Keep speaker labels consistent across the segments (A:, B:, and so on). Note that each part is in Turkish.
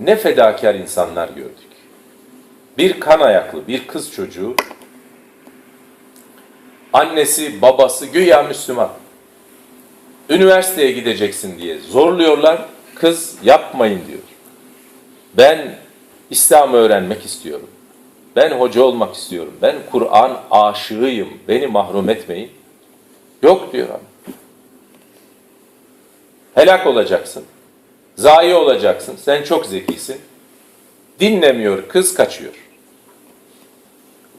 A: ne fedakar insanlar gördük. Bir kan ayaklı, bir kız çocuğu, annesi, babası güya Müslüman. Üniversiteye gideceksin diye zorluyorlar. Kız yapmayın diyor. Ben İslam'ı öğrenmek istiyorum. Ben hoca olmak istiyorum. Ben Kur'an aşığıyım. Beni mahrum etmeyin. Yok diyor adam. Helak olacaksın. Zayi olacaksın. Sen çok zekisin. Dinlemiyor. Kız kaçıyor.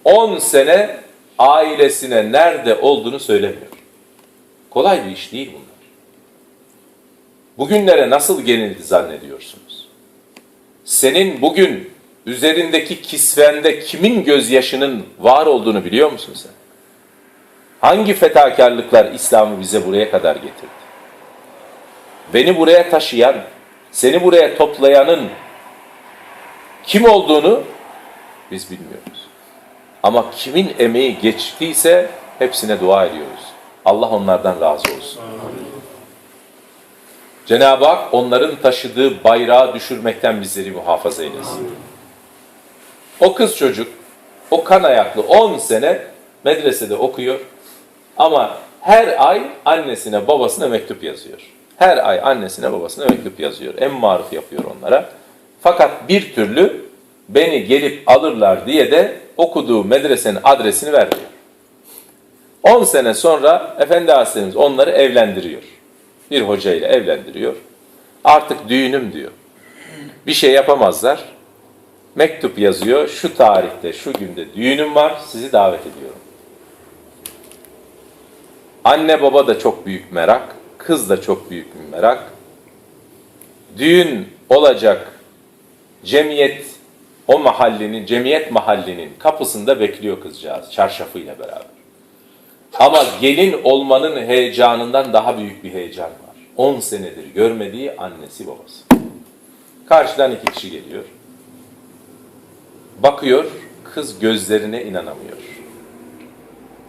A: 10 sene ailesine nerede olduğunu söylemiyor. Kolay bir iş değil bunlar. Bugünlere nasıl genildi zannediyorsunuz? Senin bugün üzerindeki kisvende kimin gözyaşının var olduğunu biliyor musun sen? Hangi fedakarlıklar İslam'ı bize buraya kadar getirdi? Beni buraya taşıyan, seni buraya toplayanın kim olduğunu biz bilmiyoruz. Ama kimin emeği geçtiyse hepsine dua ediyoruz. Allah onlardan razı olsun. Cenab-ı Hak onların taşıdığı bayrağı düşürmekten bizleri muhafaza eylesin. O kız çocuk, o kan ayaklı 10 sene medresede okuyor ama her ay annesine babasına mektup yazıyor. Her ay annesine babasına mektup yazıyor. En maruf yapıyor onlara. Fakat bir türlü beni gelip alırlar diye de okuduğu medresenin adresini vermiyor. 10 sene sonra Efendi Hazretlerimiz onları evlendiriyor. Bir hoca ile evlendiriyor. Artık düğünüm diyor. Bir şey yapamazlar. Mektup yazıyor. Şu tarihte, şu günde düğünüm var. Sizi davet ediyorum. Anne baba da çok büyük merak. Kız da çok büyük bir merak. Düğün olacak. Cemiyet o mahallinin, cemiyet mahallinin kapısında bekliyor kızcağız çarşafıyla beraber. Ama gelin olmanın heyecanından daha büyük bir heyecan var. 10 senedir görmediği annesi babası. Karşıdan iki kişi geliyor. Bakıyor, kız gözlerine inanamıyor.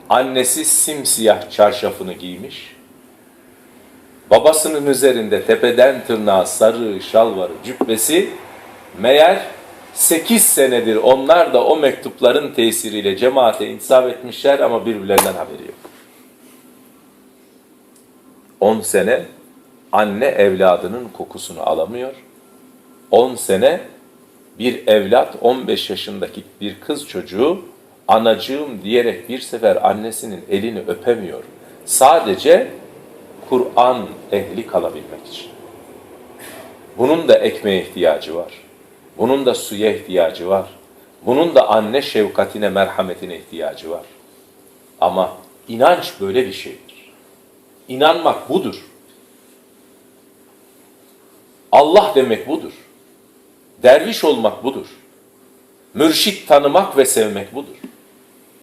A: Annesi simsiyah çarşafını giymiş. Babasının üzerinde tepeden tırnağa sarı şalvarı, cübbesi meğer 8 senedir onlar da o mektupların tesiriyle cemaate intisap etmişler ama birbirlerinden haberi yok. 10 sene anne evladının kokusunu alamıyor. 10 sene bir evlat 15 yaşındaki bir kız çocuğu anacığım diyerek bir sefer annesinin elini öpemiyor. Sadece Kur'an ehli kalabilmek için. Bunun da ekmeğe ihtiyacı var. Bunun da suya ihtiyacı var. Bunun da anne şefkatine, merhametine ihtiyacı var. Ama inanç böyle bir şeydir. İnanmak budur. Allah demek budur. Derviş olmak budur. Mürşit tanımak ve sevmek budur.